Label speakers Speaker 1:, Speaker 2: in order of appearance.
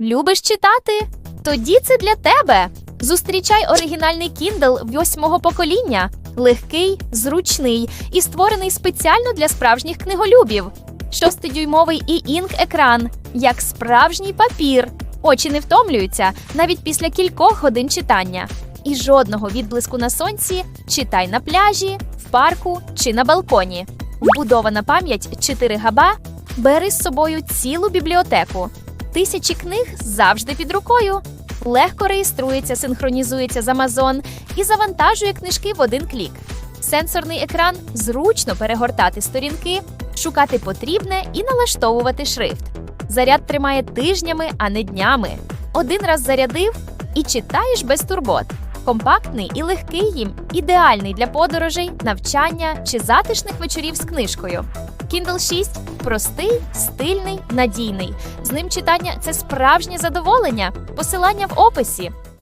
Speaker 1: Любиш читати? Тоді це для тебе. Зустрічай оригінальний Kindle восьмого покоління. Легкий, зручний і створений спеціально для справжніх книголюбів. Шостидюймовий і інк екран, як справжній папір. Очі не втомлюються навіть після кількох годин читання. І жодного відблиску на сонці читай на пляжі, в парку чи на балконі. Вбудована пам'ять 4 габа. Бери з собою цілу бібліотеку. Тисячі книг завжди під рукою. Легко реєструється, синхронізується з Amazon і завантажує книжки в один клік. Сенсорний екран зручно перегортати сторінки, шукати потрібне і налаштовувати шрифт. Заряд тримає тижнями, а не днями. Один раз зарядив і читаєш без турбот. Компактний і легкий їм, ідеальний для подорожей, навчання чи затишних вечорів з книжкою. Kindle 6 простий, стильний, надійний. З ним читання це справжнє задоволення. Посилання в описі.